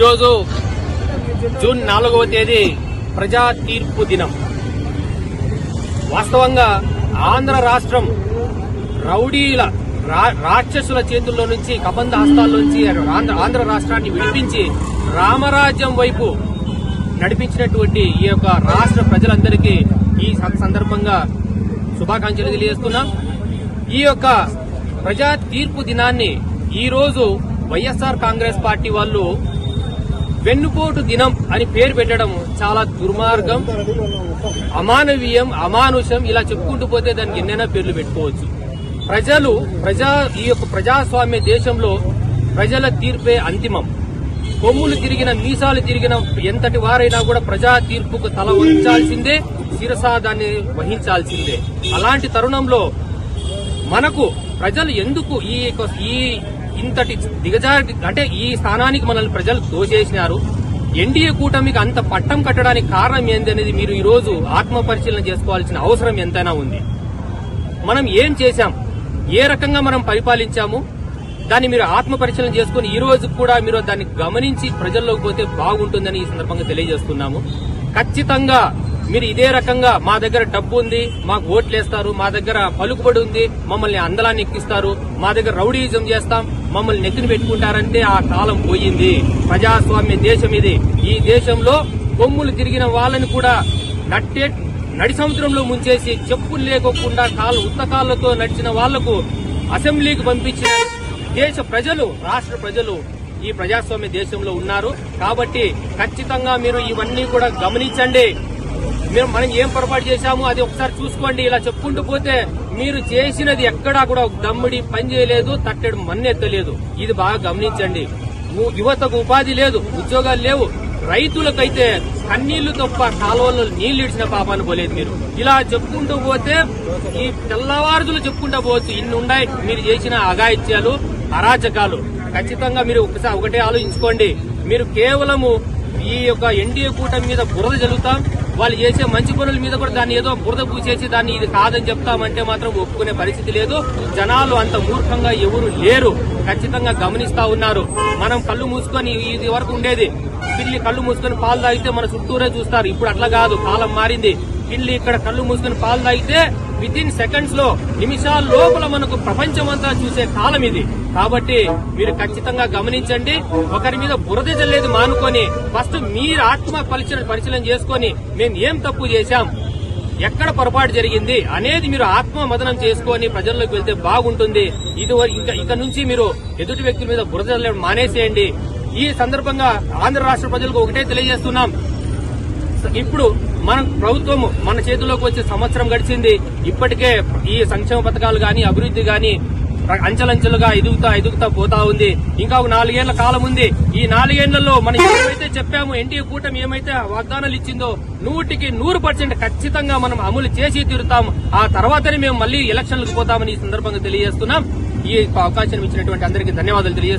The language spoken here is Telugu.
ఈరోజు జూన్ నాలుగవ తేదీ ప్రజా తీర్పు దినం. వాస్తవంగా ఆంధ్ర రాష్ట్రం రౌడీల రా- రాక్షసుల చేతుల్లో నుంచి కబంధ హస్తాల్లోంచి ఆంధ్ర ఆంధ్ర రాష్ట్రాన్ని విడిపించి రామరాజ్యం వైపు నడిపించినటువంటి ఈ యొక్క రాష్ట్ర ప్రజలందరికీ ఈ సందర్భంగా శుభాకాంక్షలు తెలియజేస్తున్నాం. ఈ యొక్క ప్రజా తీర్పు దినాన్ని ఈ రోజు వైఎస్ఆర్ కాంగ్రెస్ పార్టీ వాళ్ళు వెన్నుపోటు దినం అని పేరు పెట్టడం చాలా దుర్మార్గం అమానవీయం అమానుషం ఇలా చెప్పుకుంటూ పోతే దానికి ఎన్నైనా పేర్లు పెట్టుకోవచ్చు. ప్రజలు ప్రజా ఈ యొక్క ప్రజాస్వామ్య దేశంలో ప్రజల తీర్పే అంతిమం. కొమ్ములు తిరిగిన మీసాలు తిరిగిన ఎంతటి వారైనా కూడా ప్రజా తీర్పుకు తల వహించాల్సిందే శిరసా దాన్ని వహించాల్సిందే. అలాంటి తరుణంలో మనకు ప్రజలు ఎందుకు ఈ యొక్క- ఈ ఇంతటి దిగజారి అంటే ఈ స్థానానికి మనల్ని ప్రజలు దోచేసినారు ఎన్డీఏ కూటమికి అంత పట్టం కట్టడానికి కారణం ఏంది అనేది మీరు ఈరోజు ఆత్మపరిశీలన చేసుకోవాల్సిన అవసరం ఎంతైనా ఉంది. మనం ఏం చేశాం? ఏ రకంగా మనం పరిపాలించాము? దాన్ని మీరు ఆత్మపరిశీలన చేసుకుని ఈ రోజు కూడా మీరు దాన్ని గమనించి ప్రజల్లోకి పోతే బాగుంటుందని ఈ సందర్భంగా తెలియజేస్తున్నాము. ఖచ్చితంగా మీరు ఇదే రకంగా మా దగ్గర డబ్బు ఉంది మాకు ఓట్లేస్తారు మా దగ్గర పలుకుబడి ఉంది మమ్మల్ని అందలాన్ని ఎక్కిస్తారు మా దగ్గర రౌడీయిజం చేస్తాం మమ్మల్ని నెత్తిన పెట్టుకుంటారంటే ఆ కాలం పోయింది. ప్రజాస్వామ్య దేశం ఇది. ఈ దేశంలో కొమ్ములు తిరిగిన వాళ్ళని కూడా నట్టే నడి సముద్రంలో ముంచేసి చెప్పులు లేకోకుండా కాళ్ళు ఉత్తకాళ్ళతో నడిచిన వాళ్ళకు అసెంబ్లీకి పంపించిన దేశ ప్రజలు రాష్ట్ర ప్రజలు ఈ ప్రజాస్వామ్య దేశంలో ఉన్నారు. కాబట్టి ఖచ్చితంగా మీరు ఇవన్నీ కూడా గమనించండి. మేము మనం ఏం పొరపాటు చేశాము అది ఒకసారి చూసుకోండి. ఇలా చెప్పుకుంటూ పోతే మీరు చేసినది ఎక్కడా కూడా ఒక దమ్మిడి పని చేయలేదు తట్టెడు మన్నెత్తలేదు. ఇది బాగా గమనించండి. యువతకు ఉపాధి లేదు ఉద్యోగాలు లేవు. రైతులకైతే కన్నీళ్ళు తప్ప కాలువల్లో నీళ్ళు ఇడిచిన పాపాన్ని పోలేదు మీరు. ఇలా చెప్పుకుంటూ పోతే ఈ తెల్లవారుదులు చెప్పుకుంటూ పోవచ్చు. ఇన్ని ఉన్నాయి మీరు చేసిన అగాయిత్యాలు అరాచకాలు. ఖచ్చితంగా మీరు ఒకసారి ఒకటే ఆలోచించుకోండి. మీరు కేవలము ఈ యొక్క ఎన్డీఏ కూటమి మీద బురద జరుగుతాం వాళ్ళు చేసే మంచి పనుల మీద కూడా దాన్ని ఏదో బురద పూసేసి దాన్ని ఇది కాదని చెప్తామంటే మాత్రం ఒప్పుకునే పరిస్థితి లేదు. జనాలు అంత మూర్ఖంగా ఎవరు లేరు. ఖచ్చితంగా గమనిస్తా ఉన్నారు. మనం కళ్ళు మూసుకొని ఇది వరకు ఉండేది. పిల్లి కళ్ళు మూసుకొని పాలు తాగితే మన చుట్టూరే చూస్తారు. ఇప్పుడు అట్లా కాదు. కాలం మారింది. పిల్లి ఇక్కడ కళ్ళు మూసుకుని పాలు తాగితే విత్ ఇన్ సెకండ్స్లో నిమిషాల లోపల మనకు ప్రపంచమంతా చూసే కాలం ఇది. కాబట్టి మీరు ఖచ్చితంగా గమనించండి ఒకరి మీద బురద జల్లేది మానుకొని ఫస్ట్ మీరు ఆత్మ పరిశీలన పరిశీలన చేసుకొని మేము ఏం తప్పు చేశాం ఎక్కడ పొరపాటు జరిగింది అనేది మీరు ఆత్మ మదనం చేసుకొని ప్రజల్లోకి వెళ్తే బాగుంటుంది. ఇది ఇంకా ఇక నుంచి మీరు ఎదుటి వ్యక్తుల మీద బురద జల్లడం మానేసేయండి. ఈ సందర్భంగా ఆంధ్ర రాష్ట్ర ప్రజలకు ఒకటే తెలియజేస్తున్నాం. ఇప్పుడు మన ప్రభుత్వం మన చేతిలోకి వచ్చే సంవత్సరం గడిచింది. ఇప్పటికే ఈ సంక్షేమ పథకాలు గాని అభివృద్ధి గాని అంచెలంచెలుగా ఎదుగుతా ఎదుగుతా పోతా ఉంది. ఇంకా ఒక నాలుగేళ్ళ కాలం ఉంది. ఈ నాలుగేళ్ళలో మనం ఏమైతే చెప్పామో ఎన్డీఏ కూటమి ఏమైతే వాగ్దానాలు ఇచ్చిందో నూటికి నూరు పర్సెంట్ ఖచ్చితంగా మనం అమలు చేసి తీరుతాం. ఆ తర్వాతనే మేము మళ్ళీ ఎలక్షన్లకు పోతామని ఈ సందర్భంగా తెలియజేస్తున్నాం. ఈ అవకాశం ఇచ్చినటువంటి అందరికీ ధన్యవాదాలు తెలియజేస్తున్నాం